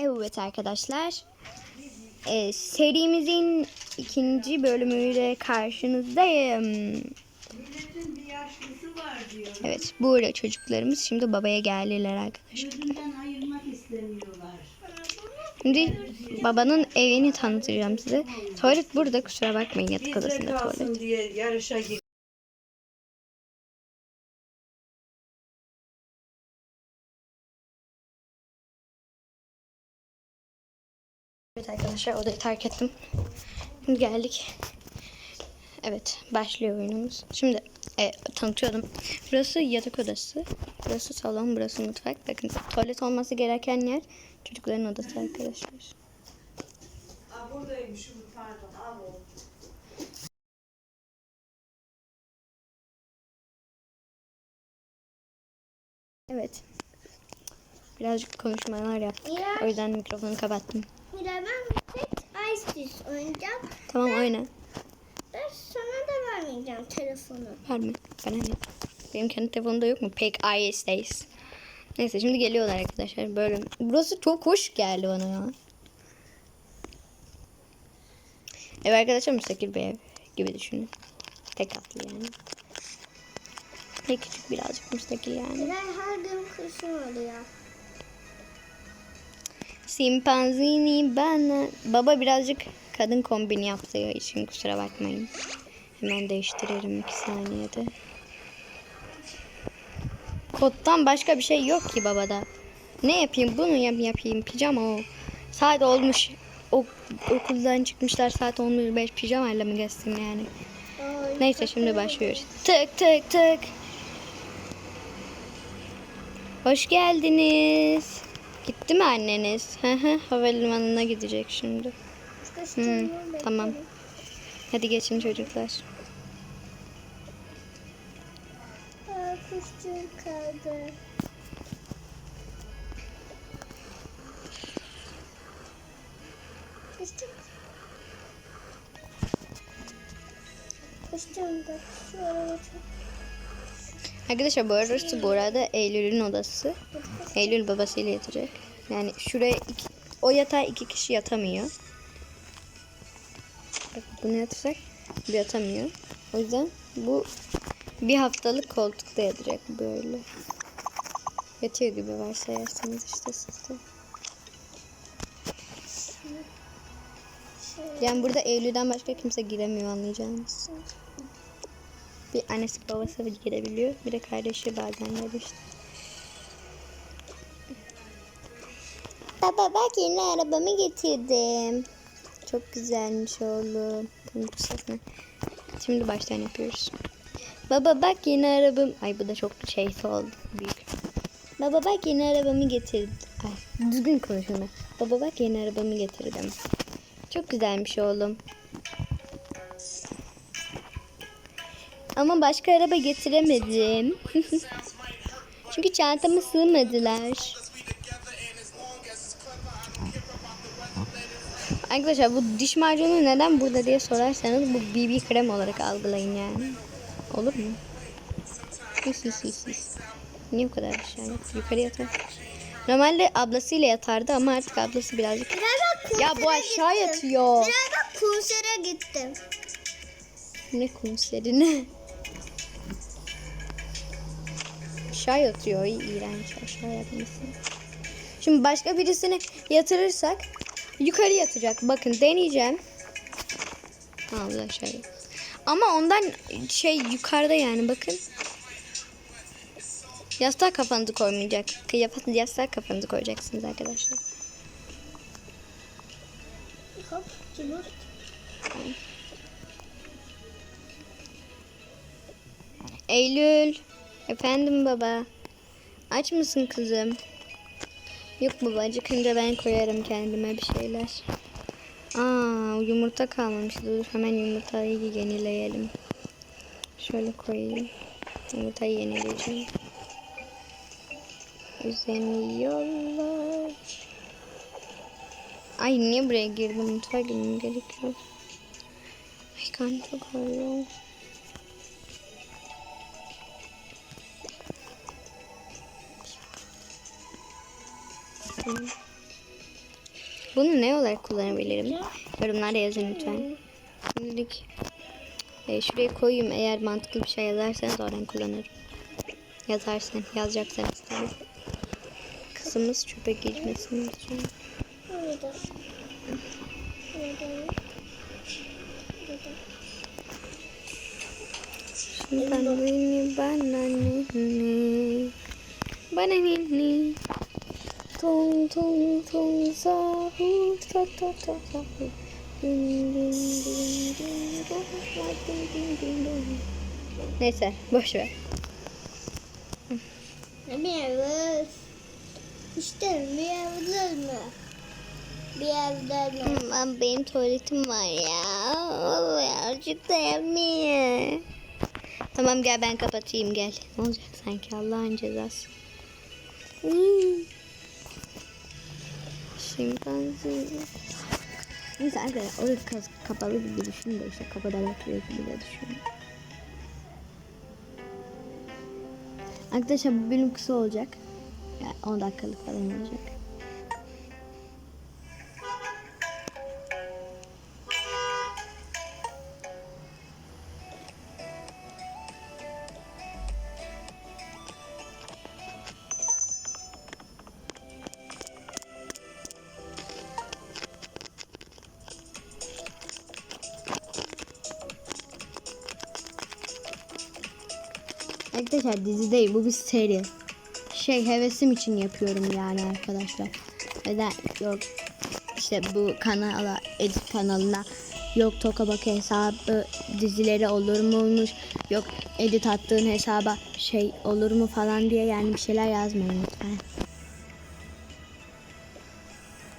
Evet arkadaşlar. Ee, serimizin ikinci bölümüyle karşınızdayım. Evet burada çocuklarımız şimdi babaya geldiler arkadaşlar. Şimdi babanın evini tanıtacağım size. Tuvalet burada kusura bakmayın yatak odasında tuvalet. Evet arkadaşlar odayı terk ettim. Şimdi geldik. Evet başlıyor oyunumuz. Şimdi e, tanıtıyordum. Burası yatak odası. Burası salon, burası mutfak. Bakın tuvalet olması gereken yer çocukların odası arkadaşlar. Aa, buradaymış bu pardon al. Evet. Birazcık konuşmalar yaptık. O yüzden mikrofonu kapattım. Ben tek Ice oynayacağım. Tamam oyna. Ben sana da vermeyeceğim telefonu. Verme. Bana ne? Benim kendi telefonumda yok mu? Pek IS'deyiz. Neyse şimdi geliyorlar arkadaşlar. Böyle. Burası çok hoş geldi bana ya. Ev arkadaşlar müstakil bir ev gibi düşünün. Tek katlı yani. Ve küçük birazcık müstakil yani. Mira her gün kuşum oluyor. Simpanzini bana. Baba birazcık kadın kombini yaptığı için kusura bakmayın. Hemen değiştiririm iki saniyede. Kottan başka bir şey yok ki babada. Ne yapayım? Bunu yap yapayım. Pijama o. Saat olmuş. O, okuldan çıkmışlar saat 11.05 pijamayla mı gezsin yani? Ay, Neyse şimdi başlıyoruz. Tık tık tık. Hoş geldiniz. Gitti mi anneniz? Hı hı, Havalimanına gidecek şimdi. Hı, tamam. Hadi geçin çocuklar. Kaldı. Kuşum da şöyle çok Arkadaşlar bu arası bu arada Eylül'ün odası. Eylül babasıyla yatacak. Yani şuraya iki, o yatağa iki kişi yatamıyor. Bak bunu yatırsak bu yatamıyor. O yüzden bu bir haftalık koltukta yatacak böyle. Yatıyor gibi varsayarsanız işte siz de. Yani burada Eylül'den başka kimse giremiyor anlayacağınız. Bir annesi babası girebiliyor. Bir de kardeşi bazen geliyor işte. Baba bak yeni arabamı getirdim. Çok güzelmiş oğlum. Şimdi baştan yapıyoruz. Baba bak yeni arabam. Ay bu da çok şeysi oldu. Büyük. Baba bak yeni arabamı getirdim. Ay düzgün konuşun ben. Baba bak yeni arabamı getirdim. Çok güzelmiş oğlum. Ama başka araba getiremedim. Çünkü çantama sığmadılar. Arkadaşlar bu diş macunu neden burada diye sorarsanız bu BB krem olarak algılayın yani. Olur mu? His his his his. Niye bu kadar aşağıya? Yukarı yatar. Normalde ablasıyla yatardı ama artık ablası birazcık... Biraz Ya bu aşağı yatıyor. Biraz konsere gittim. Ne konserine? Aşağı yatıyor. İğrenç aşağı yatması. Şimdi başka birisini yatırırsak yukarı yatacak. Bakın deneyeceğim. Ha bu aşağı Ama ondan şey yukarıda yani bakın. Yastığa kafanızı koymayacak. Yastığa kafanızı koyacaksınız arkadaşlar. Eylül. Efendim baba. Aç mısın kızım? Yok baba acıkınca ben koyarım kendime bir şeyler. Aa yumurta kalmamıştı. Dur hemen yumurtayı yenileyelim. Şöyle koyayım. Yumurtayı yenileyeceğim. Üzeniyorlar. Ay niye buraya girdim? Mutfağa girmem gerekiyor. Ay karnım çok ağrıyor. Bunu ne olarak kullanabilirim? Yorumlarda yazın lütfen. Şimdilik e, şuraya koyayım. Eğer mantıklı bir şey yazarsanız oradan kullanırım. Yazarsan, yazacaksanız tabii. Kızımız çöpe geçmesin lütfen. Burada. Bana beni bana ne ne bana ne ne Tong tong tong sahur sa sa sa sahur Ding ding ding ding dong, ding ding ding dong. Neyse boş ver. Ev. İşte evler mi? Bir evler mi? Aman benim tuvaletim var ya. Birazcık da yapmayayım. Tamam gel ben kapatayım gel. Ne olacak sanki Allah'ın cezası. Hmm. Şimpanze. Neyse arkadaşlar orası kapalı gibi düşün de işte kapıda oturuyor gibi de düşün. Arkadaşlar bu bölüm kısa olacak. Yani 10 dakikalık falan olacak. Arkadaşlar dizi değil bu bir seri. Şey hevesim için yapıyorum yani arkadaşlar. Neden yok işte bu kanala edit kanalına yok Tokabak hesabı dizileri olur muymuş yok edit attığın hesaba şey olur mu falan diye yani bir şeyler yazmayın lütfen.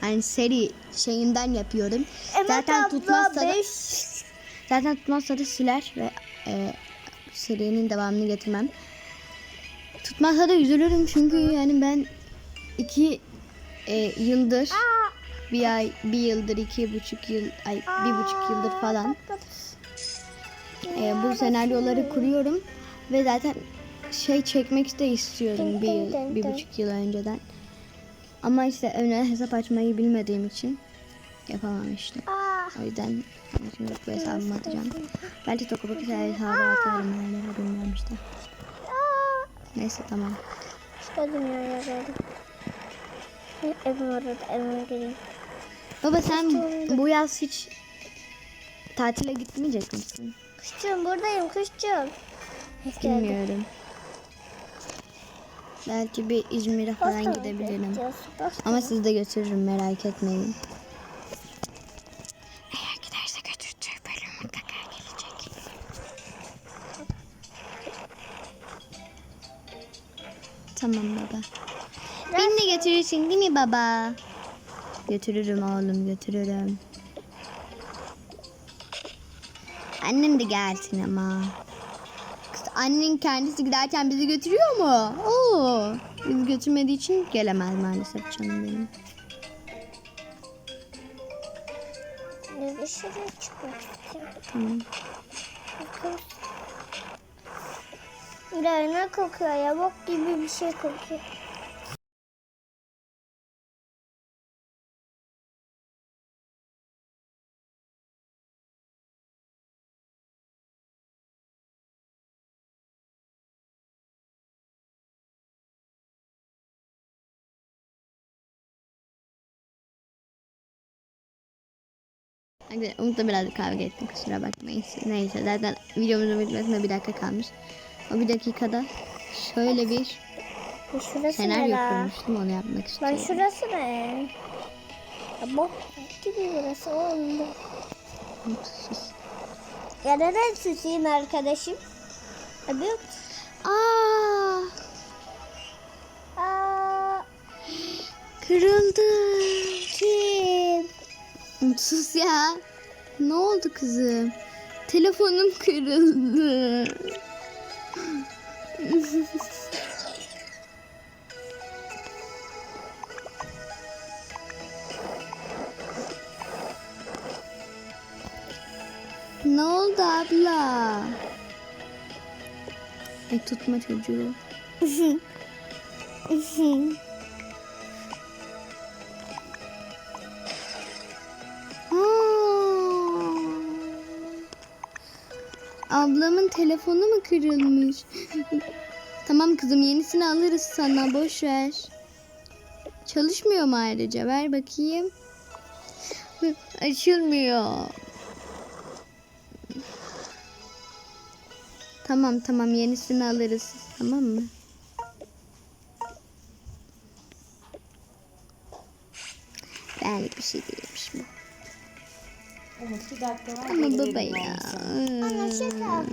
Hani seri şeyinden yapıyorum. Zaten tutmazsa da, zaten tutmazsa da siler ve e, serinin devamını getirmem. Tutmazsa da üzülürüm çünkü yani ben iki e, yıldır bir ay bir yıldır iki buçuk yıl ay bir buçuk yıldır falan e, bu senaryoları kuruyorum ve zaten şey çekmek de istiyorum bir yıl, bir buçuk yıl önceden. Ama işte öne hesap açmayı bilmediğim için yapamam işte. O yüzden şimdi bu hesabımı atacağım. Belki Tokabak hesabı atarım yani bilmiyorum işte. Neyse tamam. İşte dünyaya geldim. Evim orada, evime gireyim. Baba sen bu yaz hiç tatile gitmeyecek misin? Kuşçum buradayım. Geldim. Bilmiyorum. Belki bir İzmir'e falan gidebilirim. Ama sizi de götürürüm merak etmeyin. Götürürsün değil mi baba? Götürürüm oğlum götürürüm. Annem de gelsin ama. Kız annen kendisi giderken bizi götürüyor mu? Oo. Bizi götürmediği için gelemez maalesef canım benim. Ne dışarı çıkmak istiyorum. Tamam. Kokuyor ya? Bok gibi bir şey kokuyor. Arkadaşlar Umut'la biraz kavga ettim kusura bakmayın. Neyse zaten videomuzun bitmesine bir dakika kalmış. O bir dakikada şöyle bir Bu şurası senaryo ne kurmuştum onu yapmak Lan istiyorum. şurası ne? Ya bok gibi burası oldu. Mutsuz. Ya neden susayım arkadaşım? Abi yok. Aa, Aa, kırıldı. Mutsuz ya. Ne oldu kızım? Telefonum kırıldı. ne oldu abla? Ay tutma çocuğu. ablamın telefonu mu kırılmış? tamam kızım yenisini alırız sana boş ver. Çalışmıyor mu ayrıca? Ver bakayım. Açılmıyor. Tamam tamam yenisini alırız. Tamam mı? Benlik bir şey değilmiş bu. Umut bir dakika var. Ama baba ya. sana. Anne şaka.